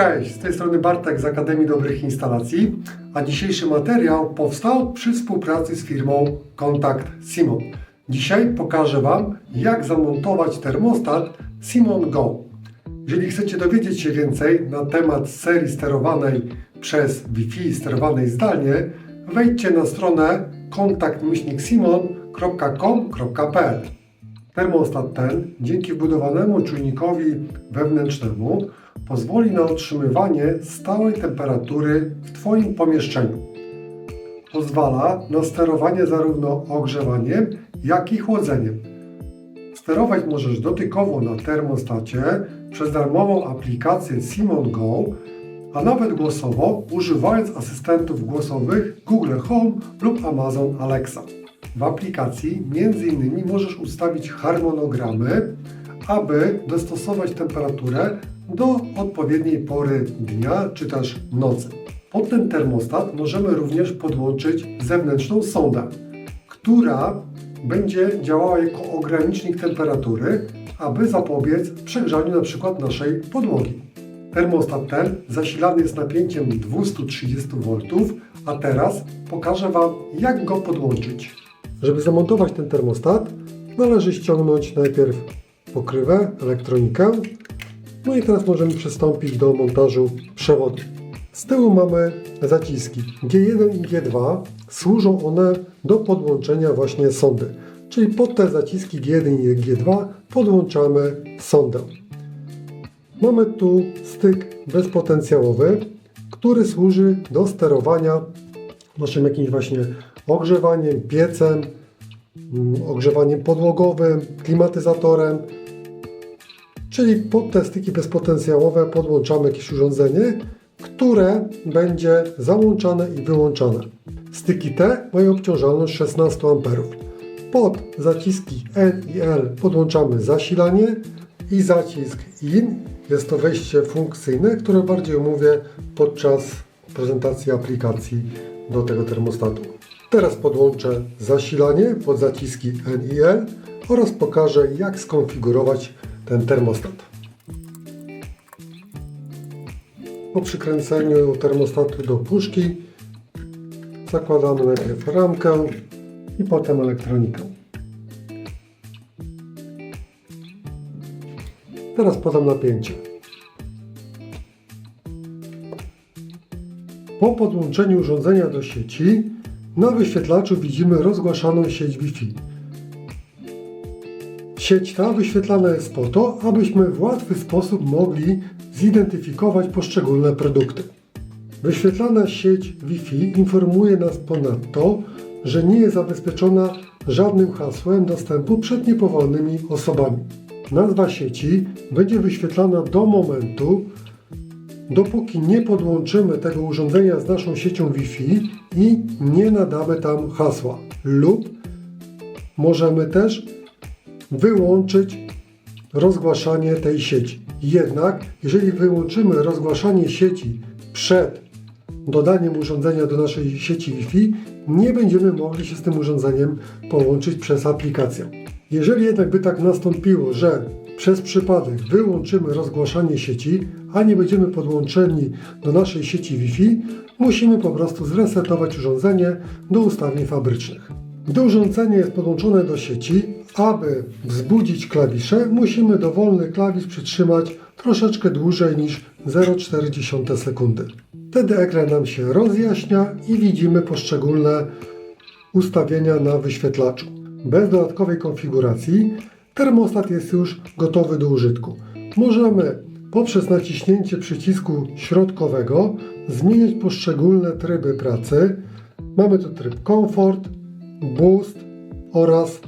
Cześć, z tej strony Bartek z Akademii Dobrych Instalacji, a dzisiejszy materiał powstał przy współpracy z firmą Kontakt Simon. Dzisiaj pokażę Wam, jak zamontować termostat Simon Go. Jeżeli chcecie dowiedzieć się więcej na temat serii sterowanej przez Wi-Fi, sterowanej zdalnie, wejdźcie na stronę kontakt-simon.com.pl Termostat ten, dzięki wbudowanemu czujnikowi wewnętrznemu, pozwoli na utrzymywanie stałej temperatury w Twoim pomieszczeniu. Pozwala na sterowanie zarówno ogrzewaniem, jak i chłodzeniem. Sterować możesz dotykowo na termostacie przez darmową aplikację Simon Go, a nawet głosowo używając asystentów głosowych Google Home lub Amazon Alexa. W aplikacji m.in. możesz ustawić harmonogramy, aby dostosować temperaturę do odpowiedniej pory dnia czy też nocy. Pod ten termostat możemy również podłączyć zewnętrzną sondę, która będzie działała jako ogranicznik temperatury, aby zapobiec przegrzaniu np. naszej podłogi. Termostat ten zasilany jest napięciem 230 V, a teraz pokażę Wam jak go podłączyć. Żeby zamontować ten termostat należy ściągnąć najpierw pokrywę, elektronikę, no i teraz możemy przystąpić do montażu przewodu. Z tyłu mamy zaciski G1 i G2. Służą one do podłączenia właśnie sondy. Czyli pod te zaciski G1 i G2 podłączamy sondę. Mamy tu styk bezpotencjałowy, który służy do sterowania naszym jakimś właśnie ogrzewaniem, piecem, mm, ogrzewaniem podłogowym, klimatyzatorem, Czyli pod te styki bezpotencjałowe podłączamy jakieś urządzenie, które będzie załączane i wyłączane. Styki te mają obciążalność 16 A. Pod zaciski N i L podłączamy zasilanie i zacisk IN. Jest to wejście funkcyjne, które bardziej omówię podczas prezentacji aplikacji do tego termostatu. Teraz podłączę zasilanie pod zaciski N i L oraz pokażę jak skonfigurować ten termostat. Po przykręceniu termostatu do puszki zakładamy najpierw ramkę i potem elektronikę. Teraz podam napięcie. Po podłączeniu urządzenia do sieci na wyświetlaczu widzimy rozgłaszaną sieć Wi-Fi. Sieć ta wyświetlana jest po to, abyśmy w łatwy sposób mogli zidentyfikować poszczególne produkty. Wyświetlana sieć Wi-Fi informuje nas ponadto, że nie jest zabezpieczona żadnym hasłem dostępu przed niepowolnymi osobami. Nazwa sieci będzie wyświetlana do momentu, dopóki nie podłączymy tego urządzenia z naszą siecią Wi-Fi i nie nadamy tam hasła. Lub możemy też wyłączyć rozgłaszanie tej sieci. Jednak, jeżeli wyłączymy rozgłaszanie sieci przed dodaniem urządzenia do naszej sieci Wi-Fi, nie będziemy mogli się z tym urządzeniem połączyć przez aplikację. Jeżeli jednak by tak nastąpiło, że przez przypadek wyłączymy rozgłaszanie sieci, a nie będziemy podłączeni do naszej sieci Wi-Fi, musimy po prostu zresetować urządzenie do ustawień fabrycznych. Gdy urządzenie jest podłączone do sieci, aby wzbudzić klawisze, musimy dowolny klawisz przytrzymać troszeczkę dłużej niż 0,4 sekundy. Wtedy ekran nam się rozjaśnia i widzimy poszczególne ustawienia na wyświetlaczu. Bez dodatkowej konfiguracji termostat jest już gotowy do użytku. Możemy poprzez naciśnięcie przycisku środkowego zmieniać poszczególne tryby pracy. Mamy tu tryb komfort, boost oraz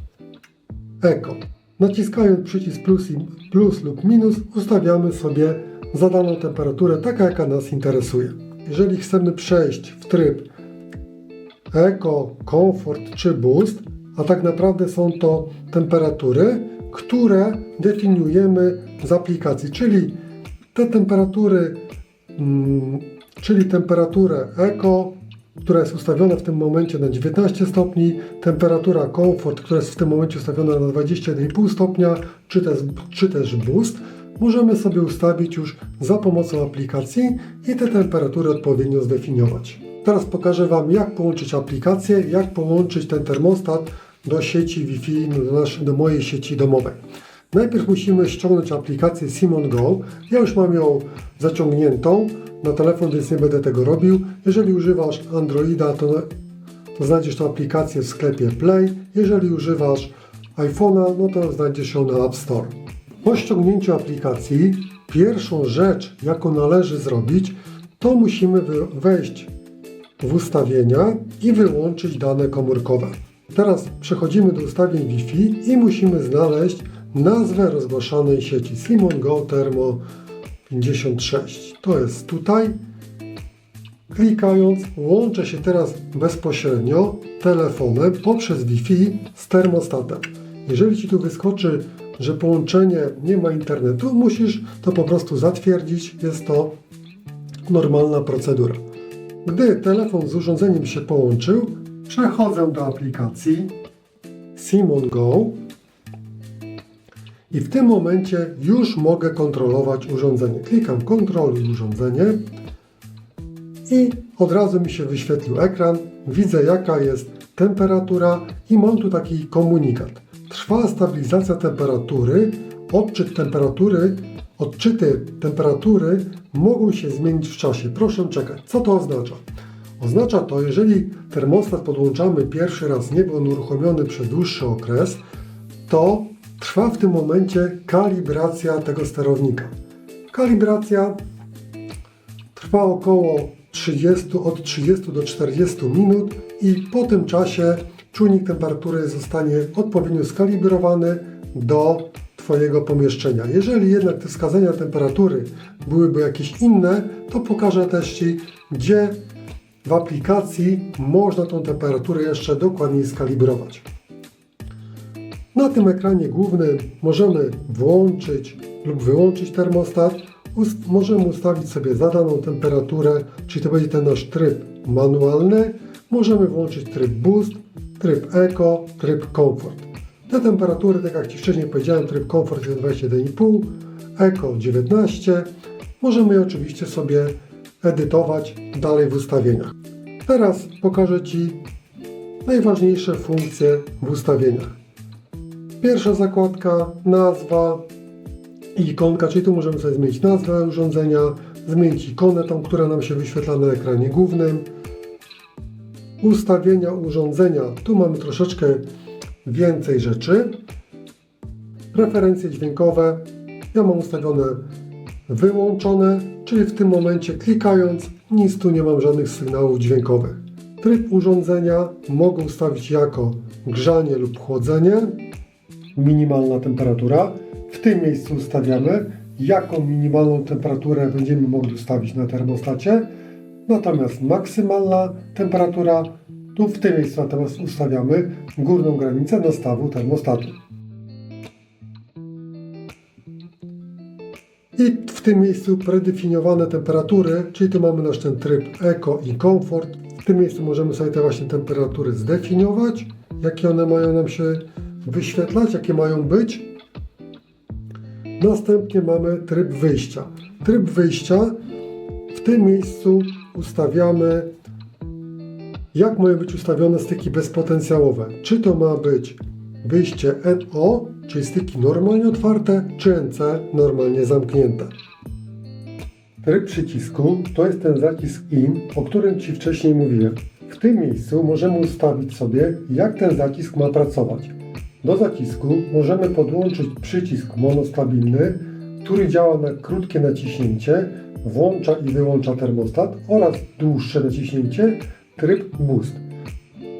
Eko. Naciskając przycisk plus, i, plus lub minus ustawiamy sobie zadaną temperaturę, taka jaka nas interesuje. Jeżeli chcemy przejść w tryb Eko, Comfort czy Boost, a tak naprawdę są to temperatury, które definiujemy z aplikacji, czyli te temperatury, mm, czyli temperaturę Eko, która jest ustawiona w tym momencie na 19 stopni, temperatura komfort, która jest w tym momencie ustawiona na 21,5 stopnia, czy też, czy też boost, możemy sobie ustawić już za pomocą aplikacji i te temperatury odpowiednio zdefiniować. Teraz pokażę Wam, jak połączyć aplikację, jak połączyć ten termostat do sieci Wi-Fi, do, naszej, do mojej sieci domowej. Najpierw musimy ściągnąć aplikację Simon Go. Ja już mam ją zaciągniętą na telefon, więc nie będę tego robił. Jeżeli używasz Androida, to, to znajdziesz tę aplikację w sklepie Play. Jeżeli używasz iPhone'a, no to znajdziesz ją na App Store. Po ściągnięciu aplikacji, pierwszą rzecz, jaką należy zrobić, to musimy wejść w ustawienia i wyłączyć dane komórkowe. Teraz przechodzimy do ustawień Wi-Fi i musimy znaleźć nazwę rozgłaszanej sieci Simon Go Thermo 56. To jest tutaj. Klikając łączę się teraz bezpośrednio telefonem poprzez Wi-Fi z termostatem. Jeżeli Ci tu wyskoczy, że połączenie nie ma internetu, musisz to po prostu zatwierdzić. Jest to normalna procedura. Gdy telefon z urządzeniem się połączył, przechodzę do aplikacji Simon Go i w tym momencie już mogę kontrolować urządzenie. Klikam kontroluj urządzenie i od razu mi się wyświetlił ekran. Widzę jaka jest temperatura i mam tu taki komunikat. Trwa stabilizacja temperatury. Odczyt temperatury, odczyty temperatury mogą się zmienić w czasie. Proszę czekać. Co to oznacza? Oznacza to, jeżeli termostat podłączamy pierwszy raz, nie był on uruchomiony przez dłuższy okres, to trwa w tym momencie kalibracja tego sterownika. Kalibracja trwa około 30, od 30 do 40 minut i po tym czasie czujnik temperatury zostanie odpowiednio skalibrowany do Twojego pomieszczenia. Jeżeli jednak te wskazania temperatury byłyby jakieś inne, to pokażę też Ci, gdzie w aplikacji można tą temperaturę jeszcze dokładniej skalibrować. Na tym ekranie głównym możemy włączyć lub wyłączyć termostat. Ust- możemy ustawić sobie zadaną temperaturę, czyli to będzie ten nasz tryb manualny. Możemy włączyć tryb Boost, tryb Eco, tryb Comfort. Te temperatury, tak jak Ci wcześniej powiedziałem, tryb Comfort jest 21,5, Eco 19. Możemy je oczywiście sobie edytować dalej w ustawieniach. Teraz pokażę Ci najważniejsze funkcje w ustawieniach. Pierwsza zakładka, nazwa ikonka, czyli tu możemy sobie zmienić nazwę urządzenia, zmienić ikonę tą, która nam się wyświetla na ekranie głównym. Ustawienia urządzenia, tu mamy troszeczkę więcej rzeczy. Preferencje dźwiękowe, ja mam ustawione wyłączone, czyli w tym momencie klikając nic tu nie mam żadnych sygnałów dźwiękowych. Tryb urządzenia mogę ustawić jako grzanie lub chłodzenie minimalna temperatura. W tym miejscu ustawiamy, jaką minimalną temperaturę będziemy mogli ustawić na termostacie. Natomiast maksymalna temperatura, tu w tym miejscu natomiast ustawiamy górną granicę nastawu termostatu. I w tym miejscu predefiniowane temperatury, czyli tu mamy nasz ten tryb Eco i Comfort. W tym miejscu możemy sobie te właśnie temperatury zdefiniować, jakie one mają nam się wyświetlać, jakie mają być. Następnie mamy tryb wyjścia. Tryb wyjścia w tym miejscu ustawiamy, jak mają być ustawione styki bezpotencjałowe. Czy to ma być wyjście NO, czyli styki normalnie otwarte, czy NC normalnie zamknięte. Tryb przycisku to jest ten zacisk IN, o którym Ci wcześniej mówiłem. W tym miejscu możemy ustawić sobie, jak ten zacisk ma pracować. Do zacisku możemy podłączyć przycisk monostabilny, który działa na krótkie naciśnięcie, włącza i wyłącza termostat oraz dłuższe naciśnięcie tryb boost.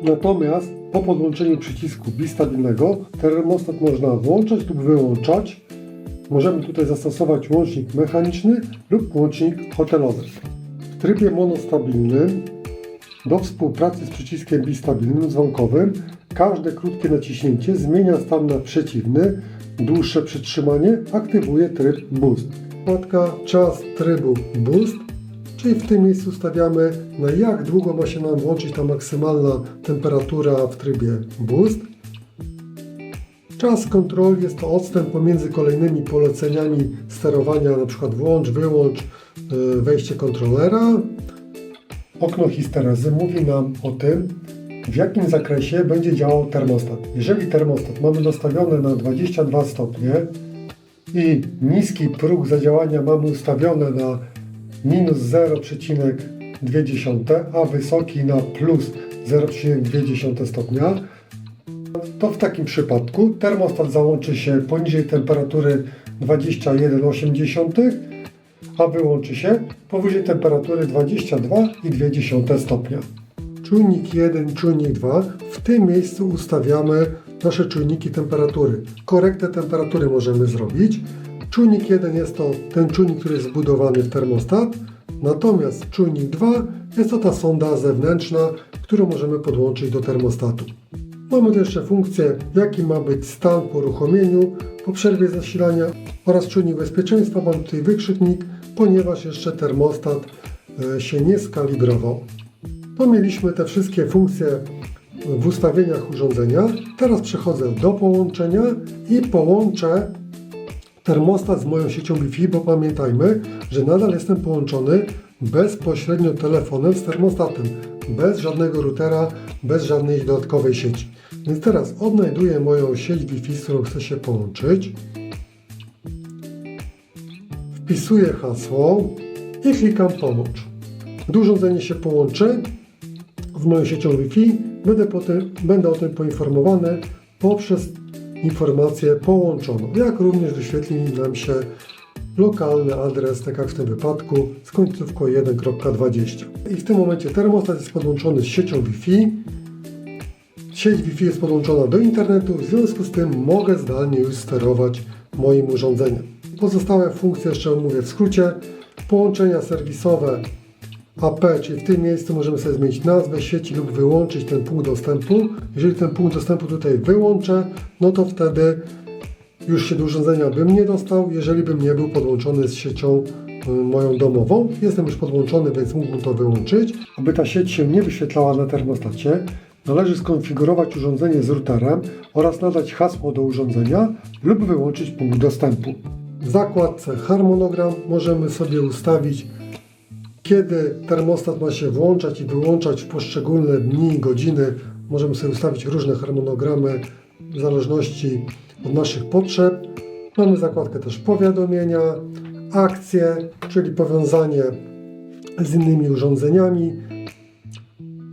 Natomiast po podłączeniu przycisku bistabilnego termostat można włączać lub wyłączać. Możemy tutaj zastosować łącznik mechaniczny lub łącznik hotelowy. W trybie monostabilnym do współpracy z przyciskiem bistabilnym dzwonkowym każde krótkie naciśnięcie zmienia stan na przeciwny, dłuższe przytrzymanie aktywuje tryb boost. Wkładka czas trybu boost, czyli w tym miejscu stawiamy na jak długo ma się nam włączyć ta maksymalna temperatura w trybie boost. Czas kontroli jest to odstęp pomiędzy kolejnymi poleceniami sterowania, przykład włącz, wyłącz, y, wejście kontrolera. Okno histerezy mówi nam o tym, w jakim zakresie będzie działał termostat. Jeżeli termostat mamy nastawiony na 22 stopnie i niski próg zadziałania mamy ustawiony na minus 0,2, a wysoki na plus 0,2 stopnia, to w takim przypadku termostat załączy się poniżej temperatury 21,8, a wyłączy się powyżej temperatury 22,2 stopnia. Czujnik 1, czujnik 2. W tym miejscu ustawiamy nasze czujniki temperatury. Korektę temperatury możemy zrobić. Czujnik 1 jest to ten czujnik, który jest wbudowany w termostat, natomiast czujnik 2 jest to ta sonda zewnętrzna, którą możemy podłączyć do termostatu. Mamy tu jeszcze funkcję, jaki ma być stan po uruchomieniu, po przerwie zasilania oraz czujnik bezpieczeństwa. Mam tutaj wykrzyknik, ponieważ jeszcze termostat e, się nie skalibrował. To mieliśmy te wszystkie funkcje w ustawieniach urządzenia. Teraz przechodzę do połączenia i połączę termostat z moją siecią Wi-Fi, bo pamiętajmy, że nadal jestem połączony bezpośrednio telefonem z termostatem, bez żadnego routera, bez żadnej dodatkowej sieci. Więc teraz odnajduję moją sieć Wi-Fi, z którą chcę się połączyć. Wpisuję hasło i klikam połącz. Gdy urządzenie się połączy z moją siecią Wi-Fi, będę, potem, będę o tym poinformowany poprzez informację połączoną, jak również wyświetli nam się lokalny adres, tak jak w tym wypadku, z końcówką 1.20. I w tym momencie termostat jest podłączony z siecią Wi-Fi. Sieć Wi-Fi jest podłączona do internetu, w związku z tym mogę zdalnie już sterować moim urządzeniem. Pozostałe funkcje jeszcze omówię w skrócie. Połączenia serwisowe AP, czyli w tym miejscu możemy sobie zmienić nazwę sieci lub wyłączyć ten punkt dostępu. Jeżeli ten punkt dostępu tutaj wyłączę, no to wtedy już się do urządzenia bym nie dostał, jeżeli bym nie był podłączony z siecią y, moją domową. Jestem już podłączony, więc mógłbym to wyłączyć. Aby ta sieć się nie wyświetlała na termostacie, należy skonfigurować urządzenie z routerem oraz nadać hasło do urządzenia lub wyłączyć punkt dostępu. W zakładce harmonogram możemy sobie ustawić kiedy termostat ma się włączać i wyłączać w poszczególne dni, godziny. Możemy sobie ustawić różne harmonogramy w zależności od naszych potrzeb. Mamy zakładkę też powiadomienia, akcje, czyli powiązanie z innymi urządzeniami.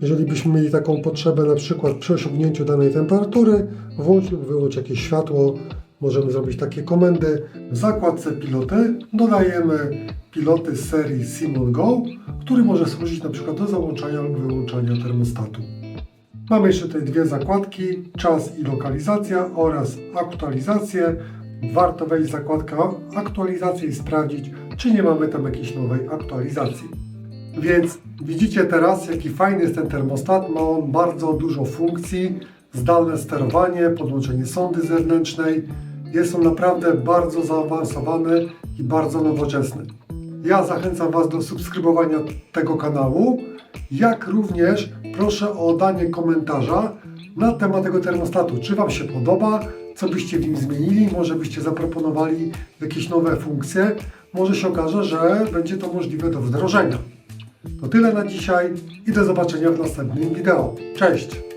Jeżeli byśmy mieli taką potrzebę, na przykład przy osiągnięciu danej temperatury, włącz lub wyłącz jakieś światło, możemy zrobić takie komendy. W zakładce piloty dodajemy piloty z serii Simon Go, który może służyć przykład do załączania lub wyłączania termostatu. Mamy jeszcze tutaj dwie zakładki, czas i lokalizacja oraz aktualizację. Warto wejść w zakładkę aktualizację i sprawdzić, czy nie mamy tam jakiejś nowej aktualizacji. Więc widzicie teraz, jaki fajny jest ten termostat. Ma on bardzo dużo funkcji, zdalne sterowanie, podłączenie sondy zewnętrznej. Jest on naprawdę bardzo zaawansowany i bardzo nowoczesny. Ja zachęcam Was do subskrybowania tego kanału, jak również proszę o danie komentarza na temat tego termostatu. Czy Wam się podoba, co byście w nim zmienili, może byście zaproponowali jakieś nowe funkcje. Może się okaże, że będzie to możliwe do wdrożenia. To tyle na dzisiaj i do zobaczenia w następnym wideo. Cześć!